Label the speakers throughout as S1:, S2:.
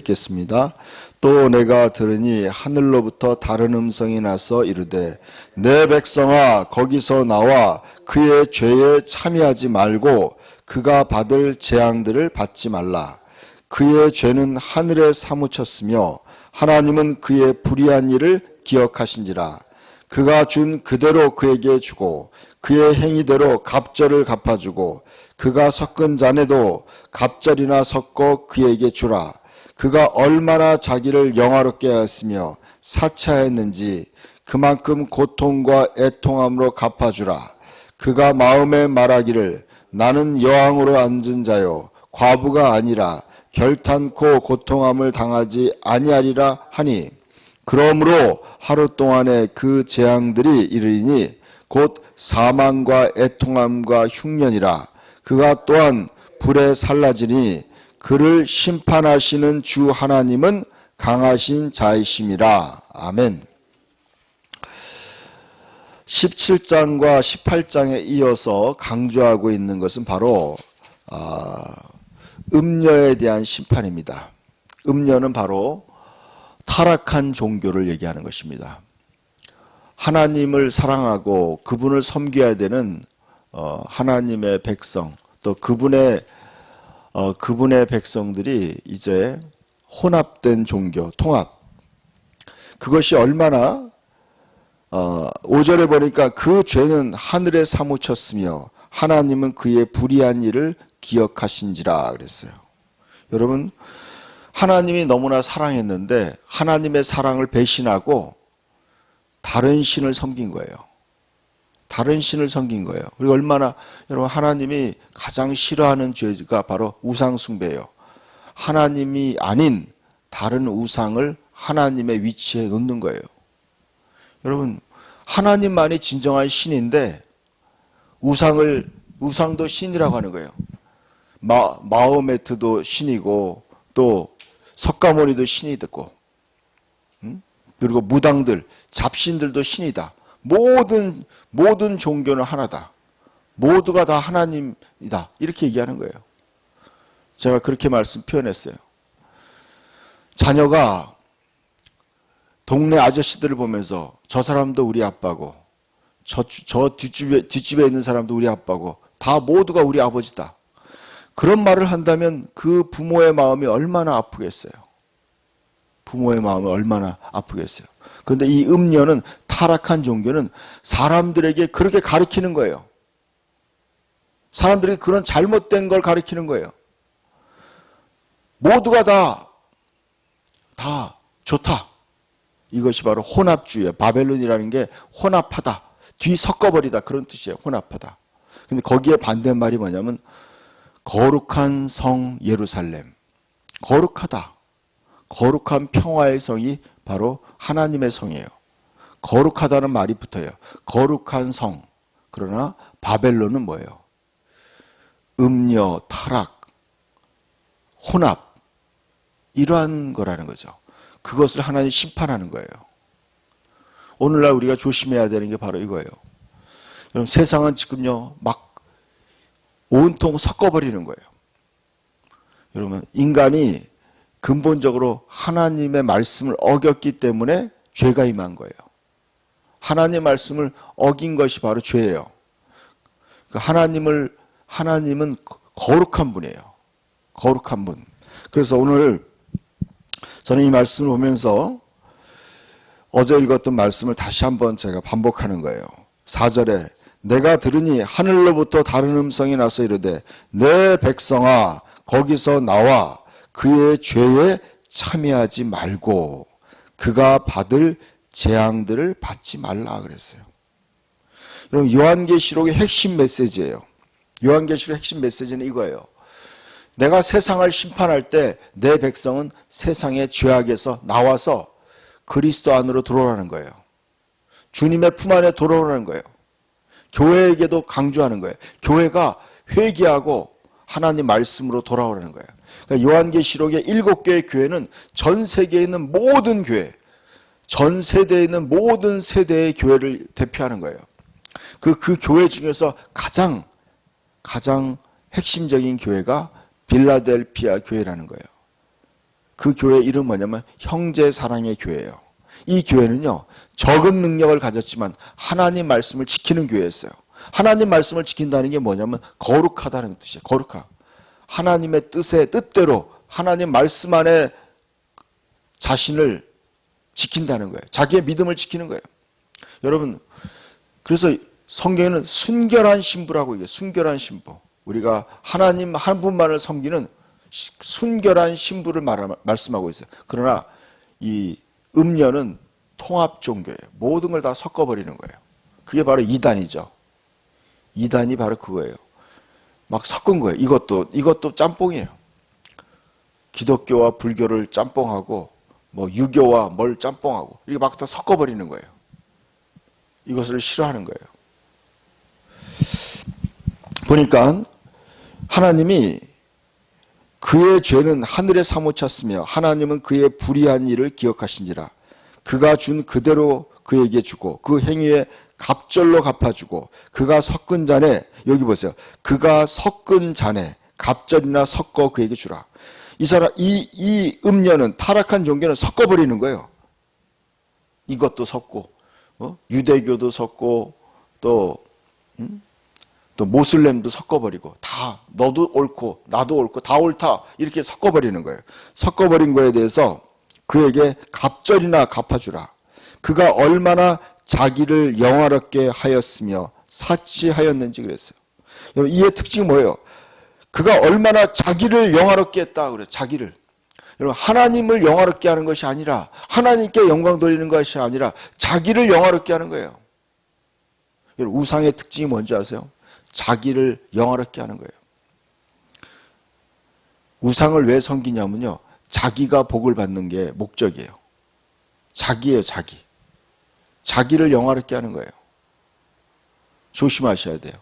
S1: 읽겠습니다. 또 내가 들으니 하늘로부터 다른 음성이 나서 이르되 내 백성아 거기서 나와 그의 죄에 참여하지 말고 그가 받을 재앙들을 받지 말라. 그의 죄는 하늘에 사무쳤으며 하나님은 그의 불의한 일을 기억하신지라. 그가 준 그대로 그에게 주고 그의 행위대로 갑절을 갚아주고 그가 섞은 잔에도 갑절이나 섞어 그에게 주라. 그가 얼마나 자기를 영화롭게 하였으며 사차했는지 그만큼 고통과 애통함으로 갚아주라. 그가 마음에 말하기를 나는 여왕으로 앉은 자요 과부가 아니라 결탄코 고통함을 당하지 아니하리라 하니 그러므로 하루 동안에 그 재앙들이 이르리니 곧 사망과 애통함과 흉년이라 그가 또한 불에 살라지니 그를 심판하시는 주 하나님은 강하신 자이심이라 아멘. 17장과 18장에 이어서 강조하고 있는 것은 바로 아, 음녀에 대한 심판입니다. 음녀는 바로 타락한 종교를 얘기하는 것입니다. 하나님을 사랑하고 그분을 섬겨야 되는 어, 하나님의 백성 또 그분의 어, 그분의 백성들이 이제 혼합된 종교 통합 그것이 얼마나 어, 5절에 보니까 그 죄는 하늘에 사무쳤으며 하나님은 그의 불의한 일을 기억하신지라 그랬어요. 여러분 하나님이 너무나 사랑했는데 하나님의 사랑을 배신하고 다른 신을 섬긴 거예요. 다른 신을 섬긴 거예요. 그리고 얼마나 여러분 하나님이 가장 싫어하는 죄가 바로 우상 숭배예요. 하나님이 아닌 다른 우상을 하나님의 위치에 놓는 거예요. 여러분 하나님만이 진정한 신인데 우상을 우상도 신이라고 하는 거예요. 마, 마호메트도 신이고 또 석가모니도 신이 됐고 음? 그리고 무당들 잡신들도 신이다. 모든 모든 종교는 하나다. 모두가 다 하나님이다. 이렇게 얘기하는 거예요. 제가 그렇게 말씀 표현했어요. 자녀가 동네 아저씨들을 보면서 저 사람도 우리 아빠고 저, 저 뒷집에, 뒷집에 있는 사람도 우리 아빠고 다 모두가 우리 아버지다. 그런 말을 한다면 그 부모의 마음이 얼마나 아프겠어요. 부모의 마음이 얼마나 아프겠어요. 그런데 이 음녀는 타락한 종교는 사람들에게 그렇게 가르치는 거예요. 사람들이 그런 잘못된 걸 가르치는 거예요. 모두가 다, 다 좋다. 이것이 바로 혼합주의예요. 바벨론이라는 게 혼합하다. 뒤섞어버리다. 그런 뜻이에요. 혼합하다. 근데 거기에 반대말이 뭐냐면 거룩한 성 예루살렘. 거룩하다. 거룩한 평화의 성이 바로 하나님의 성이에요. 거룩하다는 말이 붙어요. 거룩한 성. 그러나 바벨론은 뭐예요? 음녀, 타락, 혼합. 이러한 거라는 거죠. 그것을 하나님 심판하는 거예요. 오늘날 우리가 조심해야 되는 게 바로 이거예요. 여러분, 세상은 지금요, 막 온통 섞어버리는 거예요. 여러분, 인간이 근본적으로 하나님의 말씀을 어겼기 때문에 죄가 임한 거예요. 하나님의 말씀을 어긴 것이 바로 죄예요. 그러니까 하나님을, 하나님은 거룩한 분이에요. 거룩한 분. 그래서 오늘 저는 이 말씀을 보면서 어제 읽었던 말씀을 다시 한번 제가 반복하는 거예요. 4절에 내가 들으니 하늘로부터 다른 음성이 나서 이르되 내 백성아 거기서 나와 그의 죄에 참여하지 말고 그가 받을 재앙들을 받지 말라 그랬어요. 여러분 요한계시록의 핵심 메시지예요. 요한계시록 핵심 메시지는 이거예요. 내가 세상을 심판할 때 내 백성은 세상의 죄악에서 나와서 그리스도 안으로 들어오라는 거예요. 주님의 품 안에 돌아오라는 거예요. 교회에게도 강조하는 거예요. 교회가 회개하고 하나님 말씀으로 돌아오라는 거예요. 그러니까 요한계시록의 일곱 개의 교회는 전 세계에 있는 모든 교회, 전 세대에 있는 모든 세대의 교회를 대표하는 거예요. 그, 그 교회 중에서 가장, 가장 핵심적인 교회가 빌라델피아 교회라는 거예요. 그 교회 이름 뭐냐면 형제 사랑의 교회예요. 이 교회는요 적은 능력을 가졌지만 하나님 말씀을 지키는 교회였어요. 하나님 말씀을 지킨다는 게 뭐냐면 거룩하다는 뜻이에요. 거룩하. 하나님의 뜻에 뜻대로 하나님 말씀 안에 자신을 지킨다는 거예요. 자기의 믿음을 지키는 거예요. 여러분, 그래서 성경에는 순결한 신부라고 얘기해요. 순결한 신부. 우리가 하나님 한 분만을 섬기는 순결한 신부를 말씀하고 있어요. 그러나 이 음녀는 통합 종교예요. 모든 걸 다 섞어버리는 거예요. 그게 바로 이단이죠. 이단이 바로 그거예요. 막 섞은 거예요. 이것도 이것도 짬뽕이에요. 기독교와 불교를 짬뽕하고 뭐 유교와 뭘 짬뽕하고 이렇게 막 다 섞어 버리는 거예요. 이것을 싫어하는 거예요. 보니까 하나님이 그의 죄는 하늘에 사무쳤으며 하나님은 그의 불의한 일을 기억하신지라 그가 준 그대로 그에게 주고 그 행위에 갑절로 갚아주고 그가 섞은 잔에 여기 보세요. 그가 섞은 잔에 갑절이나 섞어 그에게 주라. 이 사람 이 이 음녀는 타락한 종교는 섞어 버리는 거예요. 이것도 섞고 어? 유대교도 섞고 또 음? 또 모슬렘도 섞어버리고 다 너도 옳고 나도 옳고 다 옳다 이렇게 섞어버리는 거예요. 섞어버린 거에 대해서 그에게 갑절이나 갚아주라. 그가 얼마나 자기를 영화롭게 하였으며 사치하였는지 그랬어요. 이의 특징이 뭐예요? 그가 얼마나 자기를 영화롭게 했다 그래요. 자기를. 여러분 하나님을 영화롭게 하는 것이 아니라 하나님께 영광 돌리는 것이 아니라 자기를 영화롭게 하는 거예요. 여러분 우상의 특징이 뭔지 아세요? 자기를 영화롭게 하는 거예요. 우상을 왜 섬기냐면요. 자기가 복을 받는 게 목적이에요. 자기예요, 자기. 자기를 영화롭게 하는 거예요. 조심하셔야 돼요.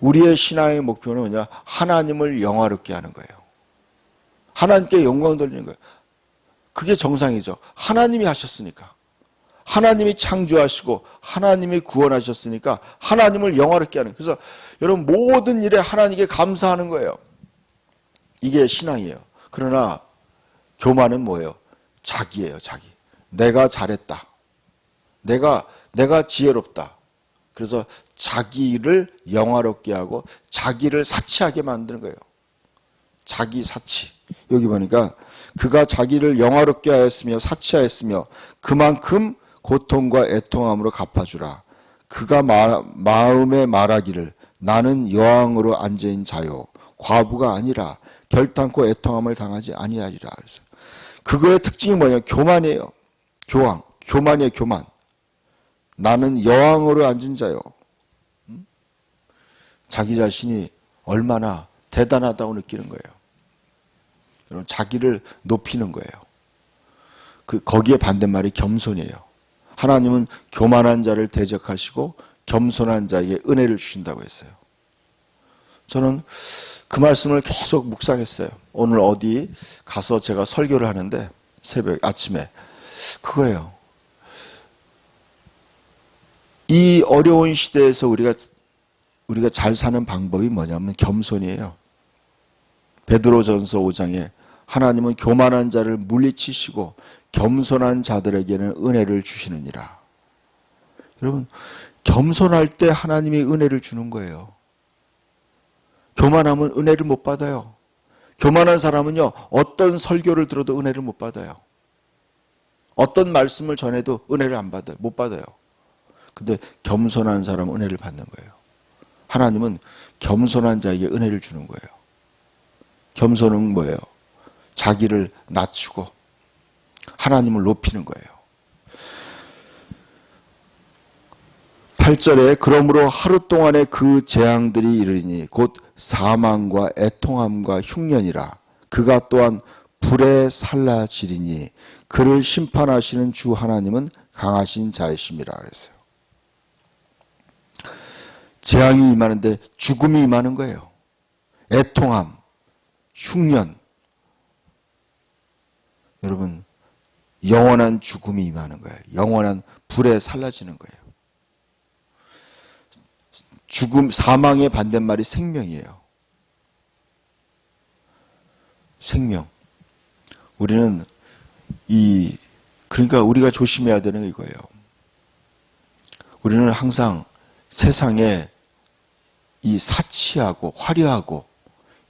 S1: 우리의 신앙의 목표는 뭐냐? 하나님을 영화롭게 하는 거예요. 하나님께 영광 돌리는 거예요. 그게 정상이죠. 하나님이 하셨으니까. 하나님이 창조하시고 하나님이 구원하셨으니까 하나님을 영화롭게 하는. 그래서 여러분 모든 일에 하나님께 감사하는 거예요. 이게 신앙이에요. 그러나 교만은 뭐예요? 자기예요, 자기. 내가 잘했다. 내가 내가 지혜롭다. 그래서 자기를 영화롭게 하고 자기를 사치하게 만드는 거예요. 자기 사치. 여기 보니까 그가 자기를 영화롭게 하였으며 사치하였으며 그만큼 고통과 애통함으로 갚아주라. 그가 마, 마음에 말하기를 나는 여왕으로 앉아인 자요. 과부가 아니라 결탄코 애통함을 당하지 아니하리라. 그래서 그거의 특징이 뭐냐? 교만이에요. 교황. 교만이에요, 교만. 나는 여왕으로 앉은 자요. 자기 자신이 얼마나 대단하다고 느끼는 거예요. 여러분, 자기를 높이는 거예요. 그, 거기에 반대말이 겸손이에요. 하나님은 교만한 자를 대적하시고 겸손한 자에게 은혜를 주신다고 했어요. 저는 그 말씀을 계속 묵상했어요. 오늘 어디 가서 제가 설교를 하는데 새벽 아침에 그거예요. 이 어려운 시대에서 우리가 우리가 잘 사는 방법이 뭐냐면 겸손이에요. 베드로전서 5장에 하나님은 교만한 자를 물리치시고 겸손한 자들에게는 은혜를 주시느니라. 여러분, 겸손할 때 하나님이 은혜를 주는 거예요. 교만하면 은혜를 못 받아요. 교만한 사람은요, 어떤 설교를 들어도 은혜를 못 받아요. 어떤 말씀을 전해도 은혜를 안 받아요. 못 받아요. 근데 겸손한 사람은 은혜를 받는 거예요. 하나님은 겸손한 자에게 은혜를 주는 거예요. 겸손은 뭐예요? 자기를 낮추고 하나님을 높이는 거예요. 8절에 그러므로 하루 동안의 그 재앙들이 이르니 곧 사망과 애통함과 흉년이라 그가 또한 불에 살라지리니 그를 심판하시는 주 하나님은 강하신 자이심이라 그랬어요. 재앙이 임하는데 죽음이 임하는 거예요. 애통함, 흉년. 여러분, 영원한 죽음이 임하는 거예요. 영원한 불에 살라지는 거예요. 죽음, 사망의 반대말이 생명이에요. 생명. 우리는 이 그러니까 우리가 조심해야 되는 게 이거예요. 우리는 항상 세상에 이 사치하고 화려하고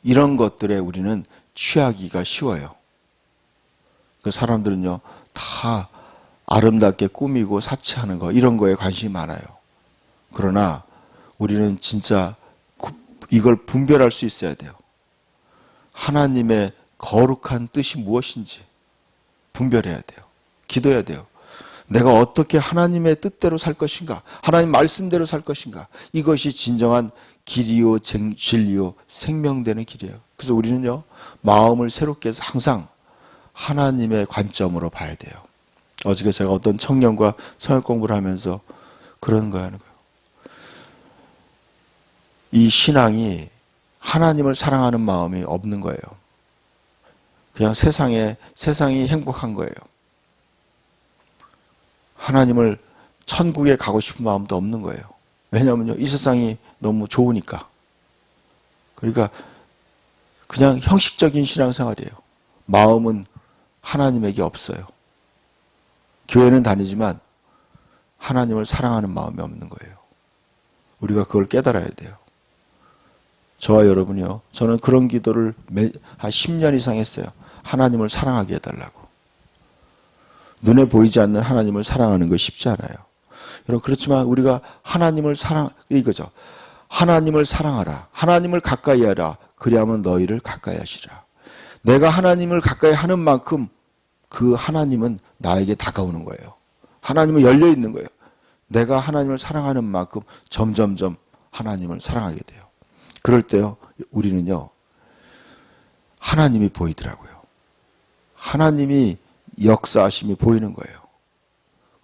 S1: 이런 것들에 우리는 취하기가 쉬워요. 그 사람들은요 다 아름답게 꾸미고 사치하는 거 이런 거에 관심이 많아요. 그러나 우리는 진짜 구- 이걸 분별할 수 있어야 돼요. 하나님의 거룩한 뜻이 무엇인지 분별해야 돼요. 기도해야 돼요. 내가 어떻게 하나님의 뜻대로 살 것인가? 하나님 말씀대로 살 것인가? 이것이 진정한 길이요, 쟁- 진리요, 생명되는 길이에요. 그래서 우리는요, 마음을 새롭게 해서 항상 하나님의 관점으로 봐야 돼요. 어저께 제가 어떤 청년과 성역 공부를 하면서 그런 거 하는 거예요. 이 신앙이 하나님을 사랑하는 마음이 없는 거예요. 그냥 세상에, 세상이 행복한 거예요. 하나님을 천국에 가고 싶은 마음도 없는 거예요. 왜냐하면요, 이 세상이 너무 좋으니까. 그러니까 그냥 형식적인 신앙생활이에요. 마음은 하나님에게 없어요. 교회는 다니지만 하나님을 사랑하는 마음이 없는 거예요. 우리가 그걸 깨달아야 돼요. 저와 여러분이요. 저는 그런 기도를 매, 한 10년 이상 했어요. 하나님을 사랑하게 해달라고. 눈에 보이지 않는 하나님을 사랑하는 거 쉽지 않아요. 여러분, 그렇지만 우리가 하나님을 사랑, 이거죠. 하나님을 사랑하라. 하나님을 가까이 하라. 그리하면 너희를 가까이 하시라. 내가 하나님을 가까이 하는 만큼 그 하나님은 나에게 다가오는 거예요. 하나님은 열려 있는 거예요. 내가 하나님을 사랑하는 만큼 점점점 하나님을 사랑하게 돼요. 그럴 때요, 우리는요, 하나님이 보이더라고요. 하나님이 역사하심이 보이는 거예요.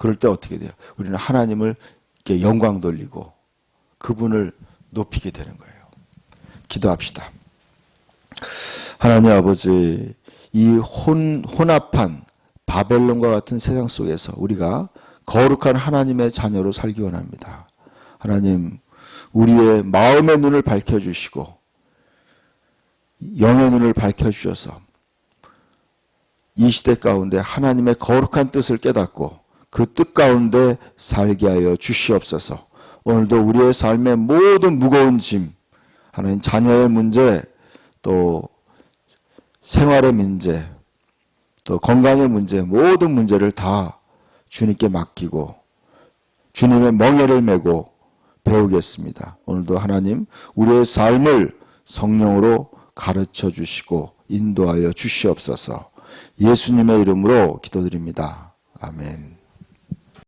S1: 그럴 때 어떻게 돼요? 우리는 하나님을 이렇게 영광 돌리고 그분을 높이게 되는 거예요. 기도합시다. 하나님 아버지, 이 혼, 혼합한 바벨론과 같은 세상 속에서 우리가 거룩한 하나님의 자녀로 살기 원합니다. 하나님, 우리의 마음의 눈을 밝혀주시고, 영의 눈을 밝혀주셔서, 이 시대 가운데 하나님의 거룩한 뜻을 깨닫고, 그 뜻 가운데 살게 하여 주시옵소서. 오늘도 우리의 삶의 모든 무거운 짐, 하나님 자녀의 문제, 또 생활의 문제, 또 건강의 문제, 모든 문제를 다 주님께 맡기고 주님의 멍에를 메고 배우겠습니다. 오늘도 하나님 우리의 삶을 성령으로 가르쳐 주시고 인도하여 주시옵소서. 예수님의 이름으로 기도드립니다. 아멘.